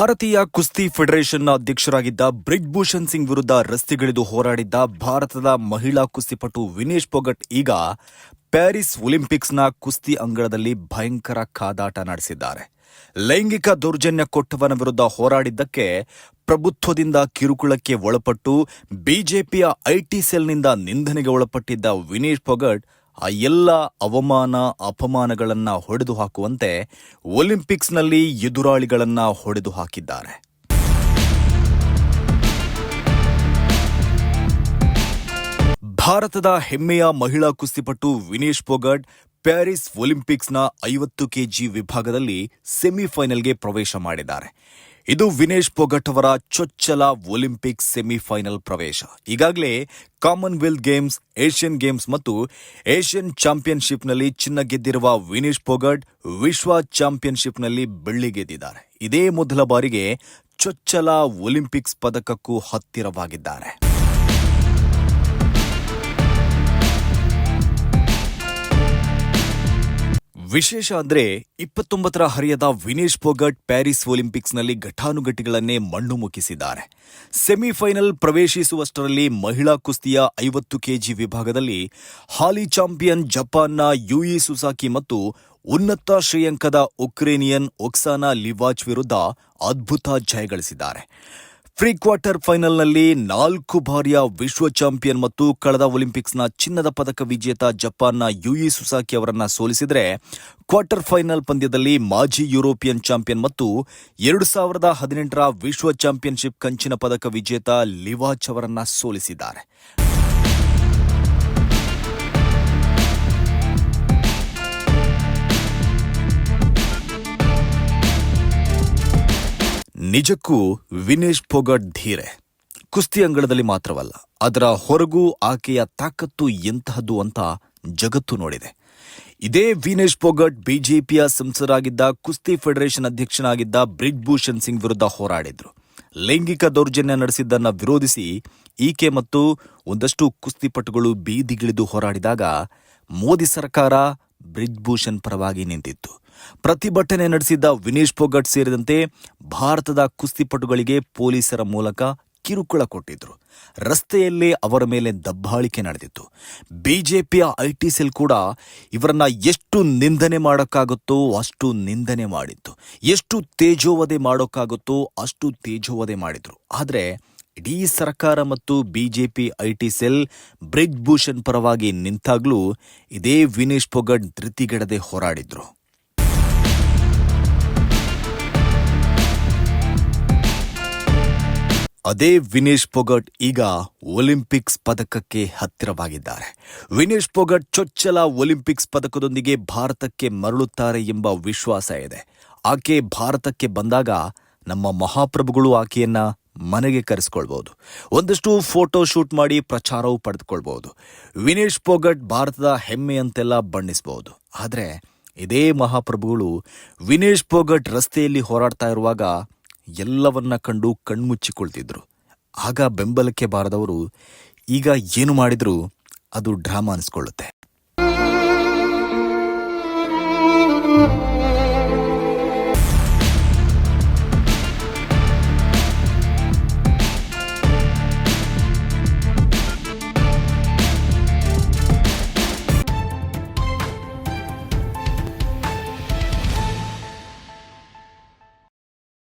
ಭಾರತೀಯ ಕುಸ್ತಿ ಫೆಡರೇಷನ್ನ ಅಧ್ಯಕ್ಷರಾಗಿದ್ದ ಬ್ರಿಜ್ಭೂಷಣ್ ಸಿಂಗ್ ವಿರುದ್ಧ ರಸ್ತೆಗಿಳಿದು ಹೋರಾಡಿದ್ದ ಭಾರತದ ಮಹಿಳಾ ಕುಸ್ತಿಪಟು ವಿನೇಶ್ ಪೊಗಟ್ ಈಗ ಪ್ಯಾರಿಸ್ ಒಲಿಂಪಿಕ್ಸ್ನ ಕುಸ್ತಿ ಅಂಗಳದಲ್ಲಿ ಭಯಂಕರ ಕಾದಾಟ ನಡೆಸಿದ್ದಾರೆ. ಲೈಂಗಿಕ ದೌರ್ಜನ್ಯ ಕೊಟ್ಟವನ ವಿರುದ್ಧ ಹೋರಾಡಿದ್ದಕ್ಕೆ ಪ್ರಭುತ್ವದಿಂದ ಕಿರುಕುಳಕ್ಕೆ ಒಳಪಟ್ಟು ಬಿಜೆಪಿಯ ಐಟಿ ಸೆಲ್ನಿಂದ ನಿಂದನೆಗೆ ಒಳಪಟ್ಟಿದ್ದ ವಿನೇಶ್ ಪೊಗಟ್ ಆ ಎಲ್ಲ ಅವಮಾನ, ಅಪಮಾನಗಳನ್ನ ಹೊಡೆದು ಹಾಕುವಂತೆ ಒಲಿಂಪಿಕ್ಸ್ನಲ್ಲಿ ಎದುರಾಳಿಗಳನ್ನ ಹೊಡೆದು ಹಾಕಿದ್ದಾರೆ ಭಾರತದ ಹೆಮ್ಮೆಯ ಮಹಿಳಾ ಕುಸ್ತಿಪಟು ವಿನೇಶ್ ಪೊಗಟ್ ಪ್ಯಾರಿಸ್ ಒಲಿಂಪಿಕ್ಸ್ನ ಐವತ್ತು ಕೆಜಿ ವಿಭಾಗದಲ್ಲಿ ಸೆಮಿಫೈನಲ್ಗೆ ಪ್ರವೇಶ ಮಾಡಿದ್ದಾರೆ. ಇದು ವಿನೇಶ್ ಪೊಗಟ್ ಅವರ ಚೊಚ್ಚಲ ಒಲಿಂಪಿಕ್ ಸೆಮಿಫೈನಲ್ ಪ್ರವೇಶ. ಈಗಾಗಲೇ ಕಾಮನ್ವೆಲ್ತ್ ಗೇಮ್ಸ್, ಏಷ್ಯನ್ ಗೇಮ್ಸ್ ಮತ್ತು ಏಷ್ಯನ್ ಚಾಂಪಿಯನ್ಶಿಪ್ನಲ್ಲಿ ಚಿನ್ನ ಗೆದ್ದಿರುವ ವಿನೇಶ್ ಪೊಗಟ್ ವಿಶ್ವ ಚಾಂಪಿಯನ್ಶಿಪ್ನಲ್ಲಿ ಬೆಳ್ಳಿ ಗೆದ್ದಿದ್ದಾರೆ. ಇದೇ ಮೊದಲ ಬಾರಿಗೆ ಚೊಚ್ಚಲ ಒಲಿಂಪಿಕ್ಸ್ ಪದಕಕ್ಕೂ ಹತ್ತಿರವಾಗಿದ್ದಾರೆ. ವಿಶೇಷ ಅಂದ್ರೆ ಇಪ್ಪತ್ತೊಂಬತ್ತರ ಹರಿಯದ ವಿನೇಶ್ ಫೋಗಟ್ ಪ್ಯಾರಿಸ್ ಒಲಿಂಪಿಕ್ಸ್ನಲ್ಲಿ ಘಟಾನುಘಟಿಗಳನ್ನೇ ಮಣ್ಣು ಮುಕ್ಕಿಸಿದ್ದಾರೆ ಸೆಮಿಫೈನಲ್ ಪ್ರವೇಶಿಸುವಷ್ಟರಲ್ಲಿ ಮಹಿಳಾ ಕುಸ್ತಿಯ ಐವತ್ತು ಕೆಜಿ ವಿಭಾಗದಲ್ಲಿ ಹಾಲಿ ಚಾಂಪಿಯನ್ ಜಪಾನ್ನ ಯುಇ ಸುಸಾಕಿ ಮತ್ತು ಉನ್ನತ ಶ್ರೇಯಾಂಕದ ಉಕ್ರೇನಿಯನ್ ಒಕ್ಸಾನಾ ಲಿವಾಚ್ ವಿರುದ್ಧ ಅದ್ಭುತ ಜಯಗಳಿಸಿದ್ದಾರೆ ಪ್ರೀ ಕ್ವಾರ್ಟರ್ ಫೈನಲ್ನಲ್ಲಿ ನಾಲ್ಕು ಬಾರಿಯ ವಿಶ್ವ ಚಾಂಪಿಯನ್ ಮತ್ತು ಕಳೆದ ಒಲಿಂಪಿಕ್ಸ್ನ ಚಿನ್ನದ ಪದಕ ವಿಜೇತ ಜಪಾನ್ನ ಯುಇ ಸುಸಾಕಿ ಅವರನ್ನ ಸೋಲಿಸಿದರೆ ಕ್ವಾರ್ಟರ್ ಫೈನಲ್ ಪಂದ್ಯದಲ್ಲಿ ಮಾಜಿ ಯುರೋಪಿಯನ್ ಚಾಂಪಿಯನ್ ಮತ್ತು ಎರಡು ಸಾವಿರದ ಹದಿನೆಂಟರ ವಿಶ್ವ ಚಾಂಪಿಯನ್ಶಿಪ್ ಕಂಚಿನ ಪದಕ ವಿಜೇತ ಲಿವಾಚ್ ಅವರನ್ನ ಸೋಲಿಸಿದ್ದಾರೆ. ನಿಜಕ್ಕೂ ವಿನೇಶ್ ಫೋಗಟ್ ಧೀರೆ. ಕುಸ್ತಿ ಅಂಗಳದಲ್ಲಿ ಮಾತ್ರವಲ್ಲ, ಅದರ ಹೊರಗೂ ಆಕೆಯ ತಾಕತ್ತು ಎಂತಹದ್ದು ಅಂತ ಜಗತ್ತು ನೋಡಿದೆ. ಇದೇ ವಿನೇಶ್ ಪೊಗಟ್ ಬಿಜೆಪಿಯ ಸಂಸದರಾಗಿದ್ದ ಕುಸ್ತಿ ಫೆಡರೇಷನ್ ಅಧ್ಯಕ್ಷನಾಗಿದ್ದ ಬ್ರಿಜ್ ಭೂಷಣ್ ಸಿಂಗ್ ವಿರುದ್ಧ ಹೋರಾಡಿದ್ರು. ಲೈಂಗಿಕ ದೌರ್ಜನ್ಯ ನಡೆಸಿದ್ದನ್ನ ವಿರೋಧಿಸಿ ಈಕೆ ಮತ್ತು ಒಂದಷ್ಟು ಕುಸ್ತಿಪಟುಗಳು ಬೀದಿಗಿಳಿದು ಹೋರಾಡಿದಾಗ ಮೋದಿ ಸರ್ಕಾರ ಬ್ರಿಜ್ ಭೂಷಣ್ ಪರವಾಗಿ ನಿಂತಿತ್ತು. ಪ್ರತಿಭಟನೆ ನಡೆಸಿದ್ದ ವಿನೇಶ್ ಪೊಗಟ್ ಸೇರಿದಂತೆ ಭಾರತದ ಕುಸ್ತಿಪಟುಗಳಿಗೆ ಪೊಲೀಸರ ಮೂಲಕ ಕಿರುಕುಳ ಕೊಟ್ಟಿದ್ರು. ರಸ್ತೆಯಲ್ಲೇ ಅವರ ಮೇಲೆ ದಬ್ಬಾಳಿಕೆ ನಡೆದಿತ್ತು. ಬಿಜೆಪಿಯ ಐಟಿ ಸೆಲ್ ಕೂಡ ಇವರನ್ನ ಎಷ್ಟು ನಿಂದನೆ ಮಾಡೋಕ್ಕಾಗುತ್ತೋ ಅಷ್ಟು ನಿಂದನೆ ಮಾಡಿತ್ತು. ಎಷ್ಟು ತೇಜೋವಧೆ ಮಾಡೋಕ್ಕಾಗುತ್ತೋ ಅಷ್ಟು ತೇಜೋವಧೆ ಮಾಡಿದ್ರು. ಆದರೆ ಇಡೀ ಸರ್ಕಾರ ಮತ್ತು BJP IT cell Brij Bhushan ಪರವಾಗಿ ನಿಂತಾಗ್ಲೂ ಇದೇ ವಿನೇಶ್ ಪೊಗಟ್ ಧೃತಿಗೆಡದೆ ಹೋರಾಡಿದ್ರು. ಅದೇ ವಿನೇಶ್ ಪೊಗಟ್ ಈಗ ಒಲಿಂಪಿಕ್ಸ್ ಪದಕಕ್ಕೆ ಹತ್ತಿರವಾಗಿದ್ದಾರೆ. ವಿನೇಶ್ ಪೊಗಟ್ ಚೊಚ್ಚಲ ಒಲಿಂಪಿಕ್ಸ್ ಪದಕದೊಂದಿಗೆ ಭಾರತಕ್ಕೆ ಮರಳುತ್ತಾರೆ ಎಂಬ ವಿಶ್ವಾಸ ಇದೆ. ಆಕೆ ಭಾರತಕ್ಕೆ ಬಂದಾಗ ನಮ್ಮ ಮಹಾಪ್ರಭುಗಳು ಆಕೆಯನ್ನ ಮನೆಗೆ ಕರೆಸ್ಕೊಳ್ಬಹುದು. ಒಂದಷ್ಟು ಫೋಟೋ ಶೂಟ್ ಮಾಡಿ ಪ್ರಚಾರವೂ ಪಡೆದುಕೊಳ್ಬಹುದು. ವಿನೇಶ್ ಪೊಗಟ್ ಭಾರತದ ಹೆಮ್ಮೆಯಂತೆಲ್ಲ ಬಣ್ಣಿಸಬಹುದು. ಆದರೆ ಇದೇ ಮಹಾಪ್ರಭುಗಳು ವಿನೇಶ್ ಪೊಗಟ್ ರಸ್ತೆಯಲ್ಲಿ ಹೋರಾಡ್ತಾ ಇರುವಾಗ ಎಲ್ಲವನ್ನ ಕಂಡು ಕಣ್ಮುಚ್ಚಿಕೊಳ್ತಿದ್ರು. ಆಗ ಬೆಂಬಲಕ್ಕೆ ಬಾರದವರು ಈಗ ಏನು ಮಾಡಿದರೂ ಅದು ಡ್ರಾಮಾ ಅನಿಸ್ಕೊಳ್ಳುತ್ತೆ.